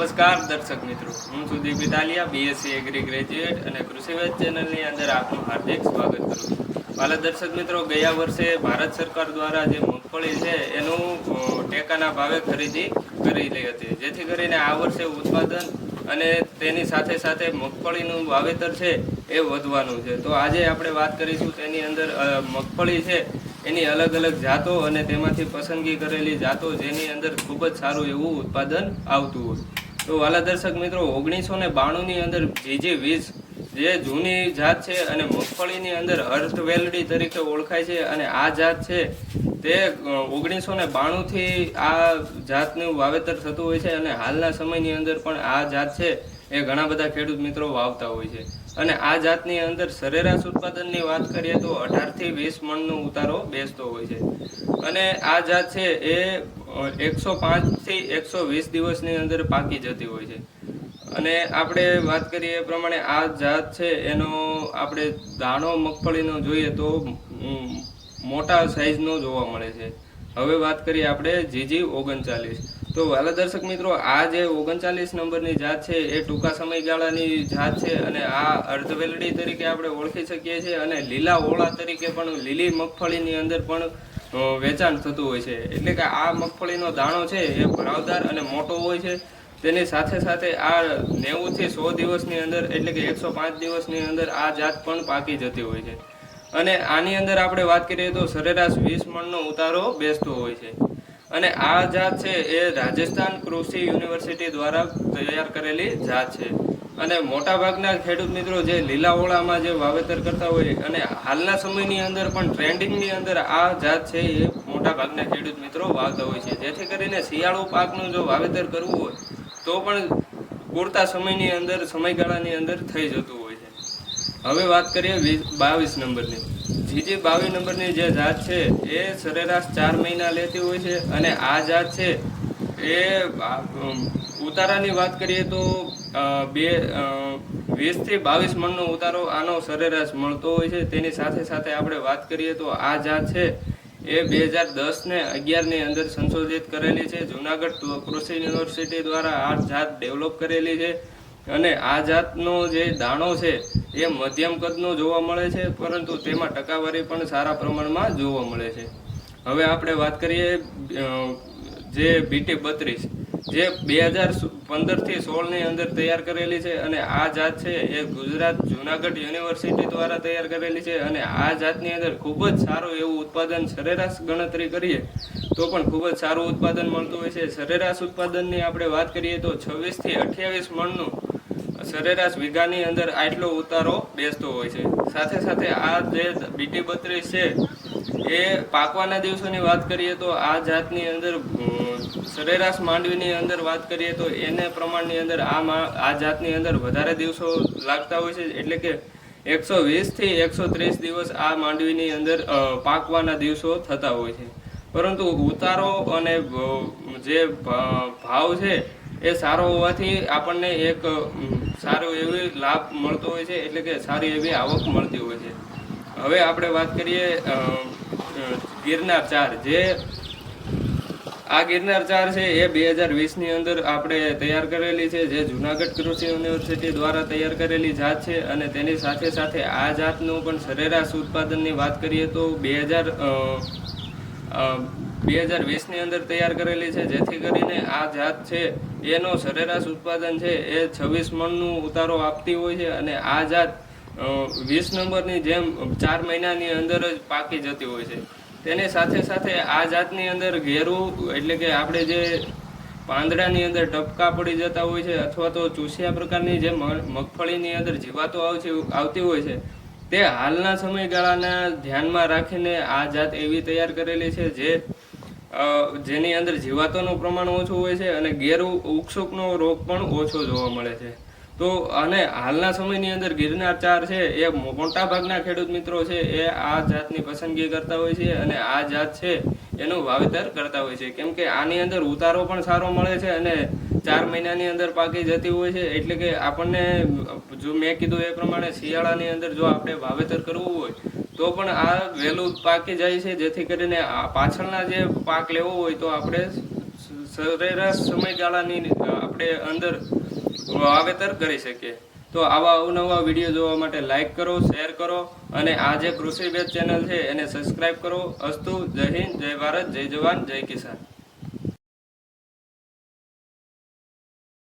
નમસ્કાર, દર્શક મિત્રો. હું Sudeep Italiya BSc agri graduate અને કૃષિ વેદ ચેનલની અંદર આપનું હાર્દિક સ્વાગત કરું છું. વાલા દર્શક મિત્રો, ગયા વર્ષે ભારત સરકાર દ્વારા જે મગફળી છે, એનું ટેકાના ભાવે ખરીદી કરેલી હતી. જેથી કરીને આ વર્ષે ઉત્પાદન અને તેની સાથે સાથે મગફળીનું વાવેતર છે એ વધવાનું છે. તો આજે આપણે વાત કરીશું તેની અંદર મગફળી છે, એની અલગ અલગ જાતો અને તેમાંથી પસંદગી કરેલી જાતો જેની અંદર ખૂબ જ સારું એવું ઉત્પાદન આવતું હોય. તો વાલા દર્શક મિત્રો, ઓગણીસો ને બાણુંની અંદર જીજી વીસ જે જૂની જાત છે અને મગફળીની અંદર અર્થ વેલડી તરીકે ઓળખાય છે અને આ જાત છે તે ઓગણીસો ને બાણુંથી આ જાતનું વાવેતર થતું હોય છે અને હાલના સમયની અંદર પણ આ જાત છે. એ ઘણા બધા ખેડૂત મિત્રો વાવતા હોય છે. અને આ જાતની અંદર સરેરાશ ઉત્પાદનની વાત કરીએ તો અઢારથી વીસ મણનો ઉતારો બેસતો હોય છે. અને આ જાત છે એ એકસો પાંચથી એકસો વીસ દિવસની અંદર પાકી જતી હોય છે. અને આપણે વાત કરીએ એ પ્રમાણે આ જાત છે એનો આપણે દાણો, મગફળીનો જોઈએ તો મોટા સાઈઝનો જોવા મળે છે. હવે વાત કરીએ આપણે જીજી ઓગણચાલીસ. તો વાલા દર્શક મિત્રો, આ જે ઓગણચાલીસ નંબરની જાત છે, એ ટૂંકા સમયગાળાની જાત છે અને આ અર્ધવેલડી તરીકે આપણે ઓળખી શકીએ છીએ અને લીલા ઓળા તરીકે પણ લીલી મગફળીની અંદર પણ વેચાણ થતું હોય છે. એટલે કે આ મગફળીનો દાણો છે, એ ભરાવદાર અને મોટો હોય છે. તેની સાથે સાથે આ નેવુંથી સો દિવસની અંદર, એટલે કે એકસો પાંચ દિવસની અંદર આ જાત પણ પાકી જતી હોય છે. અને આની અંદર આપણે વાત કરીએ તો સરેરાશ વીસ મણનો ઉતારો બેસતો હોય છે. અને આ જાત છે એ રાજસ્થાન કૃષિ યુનિવર્સિટી દ્વારા તૈયાર કરેલી જાત છે. અને મોટાભાગના ખેડૂત મિત્રો જે લીલા ઓળામાં જે વાવેતર કરતા હોય અને હાલના સમયની અંદર પણ ટ્રેન્ડિંગની અંદર આ જાત છે એ મોટાભાગના ખેડૂત મિત્રો વાવતા હોય છે. જેથી કરીને શિયાળુ પાકનું જો વાવેતર કરવું હોય, તો પણ પૂરતા સમયની અંદર, સમયગાળાની અંદર થઈ જતું હોય છે. હવે વાત કરીએ વીસ, બાવીસ નંબરની. જીજી બાવીસ નંબરની જે જાત છે, એ સરેરાશ ચાર મહિના લેતી હોય છે અને આ જાત છે, એ ઉતારાની વાત કરીએ તો બે વીસથી બાવીસ મણનો ઉતારો આનો સરેરાશ મળતો હોય છે. તેની સાથે સાથે આપણે વાત કરીએ તો આ જાત છે, એ બે હજાર દસ ને અગિયારની અંદર સંશોધિત કરેલી છે. જુનાગઢ કૃષિ યુનિવર્સિટી દ્વારા આ જાત ડેવલપ કરેલી છે. અને આ જાતનો જે દાણો છે, એ મધ્યમ કદનો જોવા મળે છે, પરંતુ તેમાં ટકાવારી પણ સારા પ્રમાણમાં જોવા મળે છે. હવે આપણે વાત કરીએ જે બીટી બત્રીસ, જે બે હજાર પંદરથી સોળની અંદર તૈયાર કરેલી છે અને આ જાત છે, એ ગુજરાત જુનાગઢ યુનિવર્સિટી દ્વારા તૈયાર કરેલી છે અને આ જાતની અંદર ખૂબ જ સારું એવું ઉત્પાદન સરેરાશ ગણતરી કરીએ, તો પણ ખૂબ જ સારું ઉત્પાદન મળતું હોય છે. સરેરાશ ઉત્પાદનની આપણે વાત કરીએ તો છવ્વીસથી અઠ્યાવીસ મણનું સરેરાશ વીઘાની અંદર આટલો ઉતારો બેસતો હોય છે. સાથે સાથે આ જે બીટી બત્રીસ છે, એ પાકવાના દિવસોની વાત કરીએ તો આ જાતની અંદર સરેરાશ માંડવીની અંદર વાત કરીએ તો એને પ્રમાણની અંદર આ આ જાતની અંદર વધારે દિવસો લાગતા હોય છે. એટલે કે એકસો વીસથી એકસો ત્રીસ દિવસ આ માંડવીની અંદર પાકવાના દિવસો થતા હોય છે. પરંતુ ઉતારો અને જે ભાવ છે એ સારો હોવાથી આપણને એક સારો એવી લાભ મળતો હોય છે, એટલે કે સારી એવી આવક મળતી હોય છે. હવે આપણે વાત કરીએ ગિરનાર ચાર. જે આ ગિરનાર ચાર છે, એ બે હજાર વીસની અંદર આપણે તૈયાર કરેલી છે, જે જુનાગઢ કૃષિ યુનિવર્સિટી દ્વારા તૈયાર કરેલી જાત છે, અને તેની સાથે સાથે આ જાતનું પણ સરેરાશ ઉત્પાદનની વાત કરીએ તો બે હજાર બે હજાર વીસની અંદર તૈયાર કરેલી છે. જેથી કરીને આ જાત છે, એનો સરેરાશ ઉત્પાદન છે, એ છવ્વીસ મણનું ઉતારો આપતી હોય છે અને આ જાત વીસ નંબરની જેમ ચાર મહિનાની અંદર જ પાકી જતી હોય છે. તેની સાથે સાથે આ જાતની અંદર ઘેરું, એટલે કે આપણે જે પાંદડાની અંદર ટપકા પડી જતા હોય છે, અથવા તો ચૂસિયા પ્રકારની જે મગફળીની અંદર જીવાતો આવતી આવતી હોય છે, તે હાલના સમયગાળાના ધ્યાનમાં રાખીને આ જાત એવી તૈયાર કરેલી છે, જે જેની અંદર જીવાતોનું પ્રમાણ ઓછું હોય છે અને ગેરુ ઉકસુકનો રોગ પણ ઓછો જોવા મળે છે. તો અને હાલના સમયની અંદર ગિરનાર ચાર છે, એ મોટા ભાગના ખેડૂત મિત્રો છે, એ આ જાતની પસંદગી કરતા હોય છે અને આ જાત છે એનું વાવેતર કરતા હોય છે. કેમ કે આની અંદર ઉતારો પણ સારો મળે છે અને ચાર મહિનાની અંદર પાકી જતી હોય છે એટલે કે આપણને, જો મેં કીધું એ પ્રમાણે શિયાળાની અંદર જો આપણે વાવેતર કરવું હોય તો પણ આ વહેલું પાકી જાય છે, જેથી કરીને પાછળના જે પાક લેવો હોય તો આપણે સરેરાશ સમયગાળાની આપણે અંદર વાવેતર કરી શકીએ. તો આવા અવનવા વીડિયો જોવા માટે લાઈક કરો, શેર કરો અને આ જે કૃષિ ચેનલ છે એને સબસ્ક્રાઇબ કરો. અસ્તુ, જય હિન્દ, જય ભારત, જય જવાન, જય કિસાન.